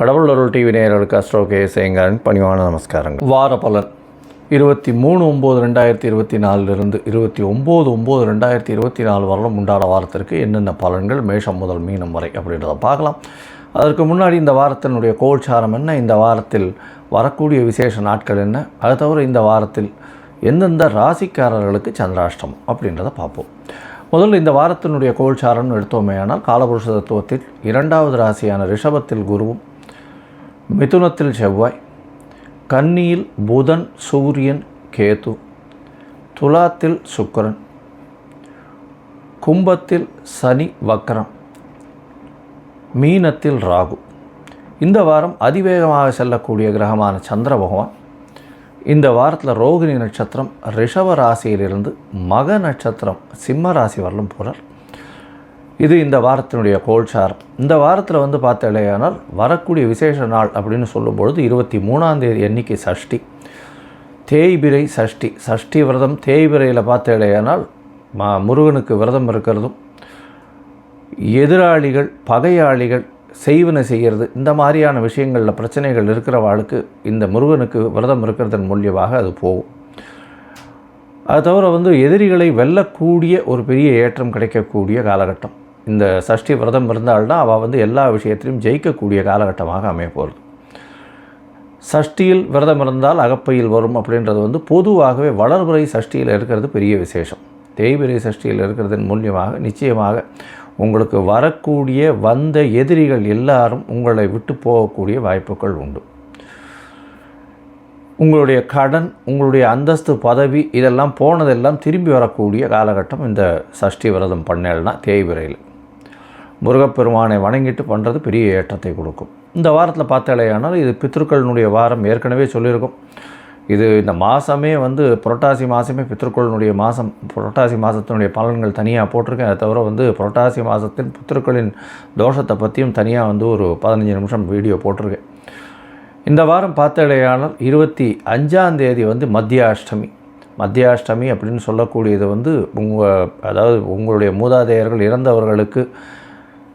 கடவுள் அருள் டிவி நேயர்களுக்கு அஸ்ட்ரோ கே சேங்கரன் பணிவான நமஸ்காரங்கள். வார பலன். இருபத்தி மூணு ஒம்பது ரெண்டாயிரத்தி இருபத்தி நாலுலேருந்து இருபத்தி ஒம்பது ஒம்பது ரெண்டாயிரத்தி இருபத்தி நாலு வரலும் உண்டான வாரத்திற்கு என்னென்ன பலன்கள் மேஷம் முதல் மீனம் வரை அப்படின்றத பார்க்கலாம். அதற்கு முன்னாடி இந்த வாரத்தினுடைய கோல்சாரம் என்ன? இந்த வாரத்தில் வரக்கூடிய விசேஷ நாட்கள் என்ன? அது தவிர இந்த வாரத்தில் எந்தெந்த ராசிக்காரர்களுக்கு சந்திராஷ்டமம் அப்படின்றத பார்ப்போம். முதல்ல இந்த வாரத்தினுடைய கோல்சாரம்னு எடுத்தோமேயானால் காலபுருஷ தத்துவத்தில் இரண்டாவது ராசியான ரிஷபத்தில் குருவும் மிதுனத்தில் செவ்வாய் கன்னியில் புதன் சூரியன் கேது துலாத்தில் சுக்கரன் கும்பத்தில் சனி வக்கரம் மீனத்தில் ராகு. இந்த வாரம் அதிவேகமாக செல்லக்கூடிய கிரகமான சந்திர பகவான் இந்த வாரத்தில் ரோகிணி நட்சத்திரம் ரிஷவ ராசியிலிருந்து மக நட்சத்திரம் சிம்ம ராசி வரலும் போகிறார் இது இந்த வாரத்தினுடைய கோல்சாரம் இந்த வாரத்தில் வந்து பார்த்தாலேயானால் வரக்கூடிய விசேஷ நாள் அப்படின்னு சொல்லும்பொழுது இருபத்தி மூணாந்தேதி எண்ணிக்கை சஷ்டி. தேய்பிரை சஷ்டி. சஷ்டி விரதம் தேய்பிரையில் பார்த்தாலேயானால் மா முருகனுக்கு விரதம் இருக்கிறதும் எதிராளிகள் பகையாளிகள் செய்வன செய்கிறது இந்த மாதிரியான விஷயங்களில் பிரச்சனைகள் இருக்கிறவாளுக்கு இந்த முருகனுக்கு விரதம் இருக்கிறதன் மூலியமாக அது போகும். அது தவிர வந்து எதிரிகளை வெல்லக்கூடிய ஒரு பெரிய ஏற்றம் கிடைக்கக்கூடிய காலகட்டம். இந்த சஷ்டி விரதம் இருந்தால்தான் அவள் வந்து எல்லா விஷயத்திலையும் ஜெயிக்கக்கூடிய காலகட்டமாக அமைய போகிறது சஷ்டியில் விரதம் இருந்தால் அகப்பையில் வரும் அப்படின்றது வந்து பொதுவாகவே வளர்பிறை சஷ்டியில் இருக்கிறது பெரிய விசேஷம். தேய்பிரை சஷ்டியில் இருக்கிறதன் மூலியமாக நிச்சயமாக உங்களுக்கு வரக்கூடிய வந்த எதிரிகள் எல்லாரும் உங்களை விட்டு போகக்கூடிய வாய்ப்புகள் உண்டு. உங்களுடைய கடன் உங்களுடைய அந்தஸ்து பதவி இதெல்லாம் போனதெல்லாம் திரும்பி வரக்கூடிய காலகட்டம் இந்த சஷ்டி விரதம் பண்ணேல்னா தேய்பிரையில் முருகப்பெருமானை வணங்கிட்டு பண்ணுறது பெரிய ஏற்றத்தை கொடுக்கும். இந்த வாரத்தில் பார்த்தாலேயானால் இது பித்ருக்களினுடைய வாரம் ஏற்கனவே சொல்லியிருக்கோம். இது இந்த மாதமே வந்து புரட்டாசி மாதமே பித்ருக்களினுடைய மாதம் புரட்டாசி மாதத்தினுடைய பலன்கள் தனியாக போட்டிருக்கேன். அதை தவிர வந்து புரட்டாசி மாதத்தின் பித்ருக்களின் தோஷத்தை பற்றியும் தனியாக வந்து ஒரு பதினஞ்சு நிமிஷம் வீடியோ போட்டிருக்கேன். இந்த வாரம் பார்த்தடையானால் இருபத்தி அஞ்சாந்தேதி வந்து மத்தியாஷ்டமி. மத்தியாஷ்டமி அப்படின்னு சொல்லக்கூடியது வந்து உங்கள் அதாவது உங்களுடைய மூதாதையர்கள் இறந்தவர்களுக்கு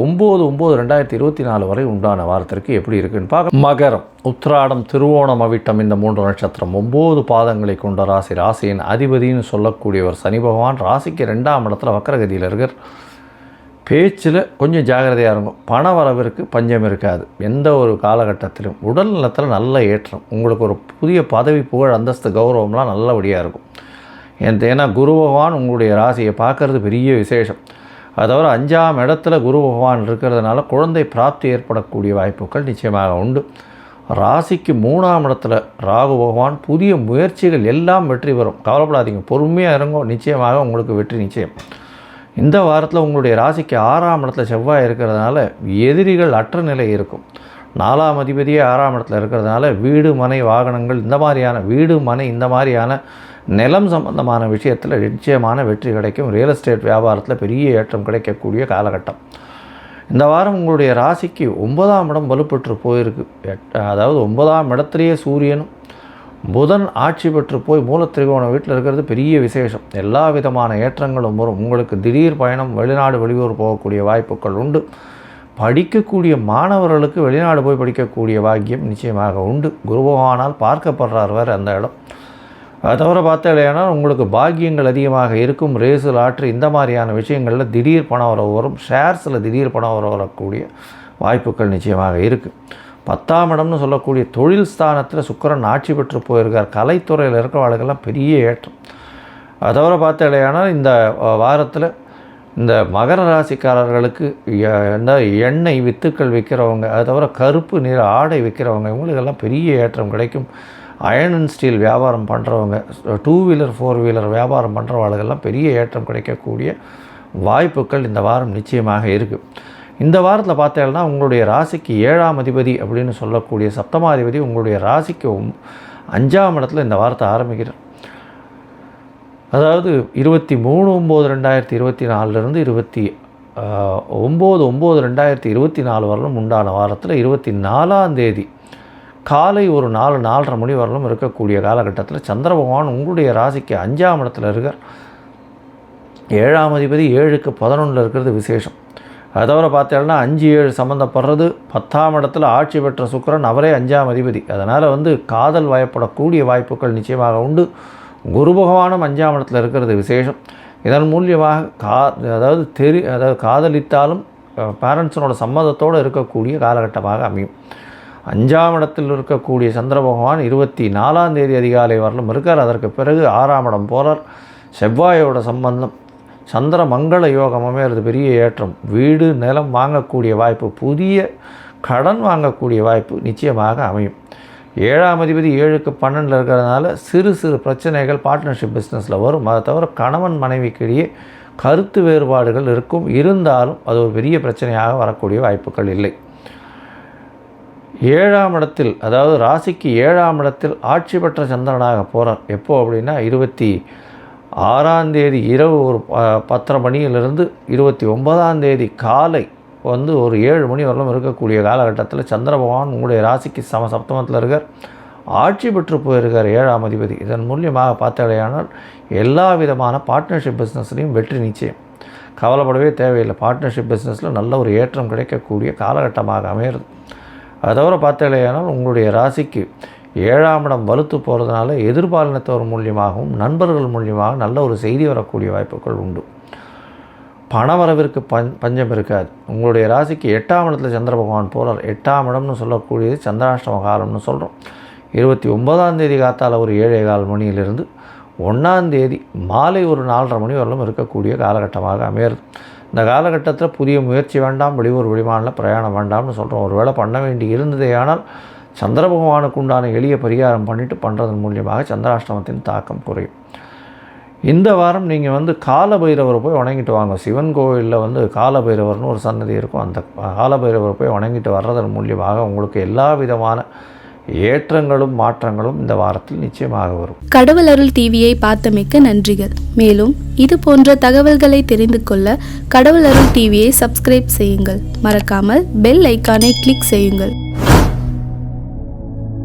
ஒம்பது ஒம்பது ரெண்டாயிரத்தி இருபத்தி நாலு வரை உண்டான வாரத்திற்கு எப்படி இருக்குன்னு பார்க்க மகரம். உத்திராடம் திருவோணம் அவிட்டம் இந்த மூன்று நட்சத்திரம். ஒம்பது பாதங்களை கொண்ட ராசி ராசியின் அதிபதினு சொல்லக்கூடியவர் சனி பகவான். ராசிக்கு ரெண்டாம் இடத்துல வக்கரகதியில் இருக்கிற பேச்சில் கொஞ்சம் ஜாகிரதையாக இருக்கும் பண வரவிற்கு பஞ்சம் இருக்காது. எந்த ஒரு காலகட்டத்திலும். உடல் நலத்தில் நல்ல ஏற்றம். உங்களுக்கு ஒரு புதிய பதவி புகழ் அந்தஸ்து கௌரவம்லாம் நல்லபடியாக இருக்கும். ஏன் ஏன்னா குரு பகவான் உங்களுடைய ராசியை பார்க்கறது பெரிய விசேஷம். அது தவிர அஞ்சாம் இடத்துல குரு பகவான் இருக்கிறதுனால குழந்தை பிராப்தி ஏற்படக்கூடிய வாய்ப்புகள் நிச்சயமாக உண்டு. ராசிக்கு மூணாம் இடத்துல ராகு பகவான் புதிய முயற்சிகள் எல்லாம் வெற்றி பெறும். கவலைப்படாதீங்க. பொறுமையாக இறங்கும் நிச்சயமாக உங்களுக்கு வெற்றி நிச்சயம். இந்த வாரத்தில் உங்களுடைய ராசிக்கு ஆறாம் இடத்துல செவ்வாய் இருக்கிறதுனால எதிரிகள் அற்ற நிலை இருக்கும். நாலாம் அதிபதியே ஆறாம் இடத்துல இருக்கிறதுனால வீடு மனை வாகனங்கள் இந்த மாதிரியான வீடு மனை இந்த மாதிரியான நிலம் சம்பந்தமான விஷயத்தில் நிச்சயமான வெற்றி கிடைக்கும். ரியல் எஸ்டேட் வியாபாரத்தில் பெரிய ஏற்றம் கிடைக்கக்கூடிய காலகட்டம். இந்த வாரம் உங்களுடைய ராசிக்கு ஒன்பதாம் இடம் வலுப்பெற்று போயிருக்கு. எட்- அதாவது ஒன்பதாம் இடத்துலையே சூரியனும் புதன் ஆட்சி பெற்று போய் மூலத்திரிகோண வீட்டில் இருக்கிறது பெரிய விசேஷம். எல்லா விதமான ஏற்றங்களும் வரும். உங்களுக்கு திடீர் பயணம் வெளிநாடு வெளியூர் போகக்கூடிய வாய்ப்புகள் உண்டு. படிக்கக்கூடிய மாணவர்களுக்கு வெளிநாடு போய் படிக்கக்கூடிய பாக்கியம் நிச்சயமாக உண்டு. குரு பகவானால் பார்க்கப்படுறார் வேறு அந்த இடம். அது தவிர பார்த்தீங்கன்னா உங்களுக்கு பாக்கியங்கள் அதிகமாக இருக்கும் ரேஸில் லாட்ரி இந்த மாதிரியான விஷயங்களில் திடீர் பணம் வர வரும் ஷேர்ஸில் திடீர் பணம் வர வரக்கூடிய வாய்ப்புகள் நிச்சயமாக இருக்குது பத்தாம் இடம்னு சொல்லக்கூடிய தொழில் ஸ்தானத்தில் சுக்கிரன் ஆட்சி பெற்று போயிருக்கார். கலைத்துறையில் இருக்கிறவர்களுக்கெல்லாம் பெரிய ஏற்றம். அது தவிர பார்த்தீங்கன்னா இந்த வாரத்தில் இந்த மகர ராசிக்காரர்களுக்கு இந்த எண்ணெய் வித்துக்கள் விற்கிறவங்க அது தவிர கருப்பு நிற ஆடை விற்கிறவங்க இவங்களுக்கெல்லாம் பெரிய ஏற்றம் கிடைக்கும். அயர்ன் அண்ட் ஸ்டீல் வியாபாரம் பண்ணுறவங்க டூ வீலர் ஃபோர் வீலர் வியாபாரம் பண்ணுறவங்களுக்கெல்லாம் பெரிய ஏற்றம் கிடைக்கக்கூடிய வாய்ப்புகள் இந்த வாரம் நிச்சயமாக இருக்குது இந்த வாரத்தில் பார்த்தேன்னா உங்களுடைய ராசிக்கு ஏழாம் அதிபதி அப்படின்னு சொல்லக்கூடிய சப்தமாதிபதி உங்களுடைய ராசிக்கு அஞ்சாம் இடத்துல இந்த வாரத்தை ஆரம்பிக்கிறார். அதாவது இருபத்தி மூணு ஒம்பது ரெண்டாயிரத்தி இருபத்தி நாலுலேருந்து இருபத்தி ஒம்பது ஒம்பது ரெண்டாயிரத்தி இருபத்தி நாலு வரலும் உண்டான வாரத்தில் இருபத்தி நாலாம் தேதி காலை ஒரு நாலு நாலரை மணி வரலும் இருக்கக்கூடிய காலகட்டத்தில் சந்திர பகவான் உங்களுடைய ராசிக்கு அஞ்சாம் இடத்துல இருக்கார். ஏழாம் அதிபதி ஏழுக்கு பதினொன்றில் இருக்கிறது விசேஷம். அதை தவிர பார்த்தீங்கன்னா அஞ்சு ஏழு சம்மந்தப்படுறது பத்தாம் இடத்துல ஆட்சி பெற்ற சுக்கிரன் அவரே அஞ்சாம் அதிபதி. அதனால் வந்து காதல் வயப்படக்கூடிய வாய்ப்புகள் நிச்சயமாக உண்டு. குரு பகவானும் அஞ்சாம் இடத்துல இருக்கிறது விசேஷம். இதன் மூலியமாக கா அதாவது தெரி அதாவது காதலித்தாலும் பேரண்ட்ஸனோட சம்மதத்தோடு இருக்கக்கூடிய காலகட்டமாக அமையும். அஞ்சாம் இடத்தில் இருக்கக்கூடிய சந்திர பகவான் இருபத்தி நாலாம் தேதி அதிகாலை வரலும் இருக்கார். அதற்கு பிறகு ஆறாம் இடம் போகிறார் செவ்வாயோட சம்பந்தம் சந்திர மங்கள யோகம் அமையிறது பெரிய ஏற்றம். வீடு நிலம் வாங்கக்கூடிய வாய்ப்பு புதிய கடன் வாங்கக்கூடிய வாய்ப்பு நிச்சயமாக அமையும். ஏழாம் அதிபதி ஏழுக்கு பன்னெண்டில் இருக்கிறதுனால சிறு சிறு பிரச்சனைகள் பார்ட்னர்ஷிப் பிஸ்னஸில் வரும். அதை தவிர கணவன் மனைவிக்கிடையே கருத்து வேறுபாடுகள் இருக்கும். இருந்தாலும் அது ஒரு பெரிய பிரச்சனையாக வரக்கூடிய வாய்ப்புகள் இல்லை. ஏழாம் இடத்தில் அதாவது ராசிக்கு ஏழாம் இடத்தில் ஆட்சி பெற்ற சந்திரனாக போகிறார் எப்போது அப்படின்னா இருபத்தி ஆறாம் தேதி இரவு ஒரு ப- பத்தரை மணியிலிருந்து இருபத்தி ஒன்பதாம் தேதி காலை வந்து ஒரு ஏழு மணி வரலும் இருக்கக்கூடிய காலகட்டத்தில் சந்திர பகவான் உங்களுடைய ராசிக்கு சம சப்தமத்தில் இருக்கார். ஆட்சி பெற்று போயிருக்கார் ஏழாம் அதிபதி. இதன் மூலியமாக பார்த்தாலேயானால் எல்லா விதமான பார்ட்னர்ஷிப் பிஸ்னஸ்லையும் வெற்றி நிச்சயம். கவலைப்படவே தேவையில்லை. பார்ட்னர்ஷிப் பிஸ்னஸில் நல்ல ஒரு ஏற்றம் கிடைக்கக்கூடிய காலகட்டமாக அமையிறது அதை தவிர பார்த்தாலேயானால் உங்களுடைய ராசிக்கு ஏழாம் இடம் வலுத்து போகிறதுனால எதிர்பாலினத்தவர் மூலியமாகவும் நண்பர்கள் மூலியமாக நல்ல ஒரு செய்தி வரக்கூடிய வாய்ப்புகள் உண்டு. பணவரவிற்கு பஞ் பஞ்சம் இருக்காது. உங்களுடைய ராசிக்கு எட்டாம் இடத்துல சந்திர பகவான் போகிறார் எட்டாம் இடம்னு சொல்லக்கூடியது சந்திராஷ்டம காலம்னு சொல்கிறோம் இருபத்தி ஒன்பதாம் தேதி காத்தால் ஒரு ஏழே கால் மணியிலிருந்து ஒன்றாம் தேதி மாலை ஒரு நாலரை மணி வரலும் இருக்கக்கூடிய காலகட்டமாக அமையிறது இந்த காலகட்டத்தில் புதிய முயற்சி வேண்டாம் வெளியூர் வெளிமாநில பிரயாணம் வேண்டாம்னு சொல்கிறோம் ஒரு வேளை பண்ண வேண்டி இருந்ததே ஆனால் சந்திர பகவானுக்கு உண்டான எளிய பரிகாரம் பண்ணிவிட்டு பண்ணுறதன் மூலியமாக சந்திராஷ்டமத்தின் தாக்கம் குறையும். இந்த வாரம் நீங்கள் வந்து காலபைரவரை போய் வணங்கிட்டு வாங்க. சிவன் கோவிலில் வந்து காலபைரவர்னு ஒரு சன்னதி இருக்கும். அந்த காலபைரவரை போய் வணங்கிட்டு வர்றதன் மூலியமாக உங்களுக்கு எல்லா விதமான ஏற்றங்களும் மாற்றங்களும் இந்த வாரத்தில் நிச்சயமாக வரும். கடவுள் அருள் டிவியை பார்த்தமைக்க நன்றிகள். மேலும் இது போன்ற தகவல்களை தெரிந்து கொள்ள கடவுள் அருள் டிவியை சப்ஸ்கிரைப் செய்யுங்கள். மறக்காமல் பெல் ஐக்கானை கிளிக் செய்யுங்கள்.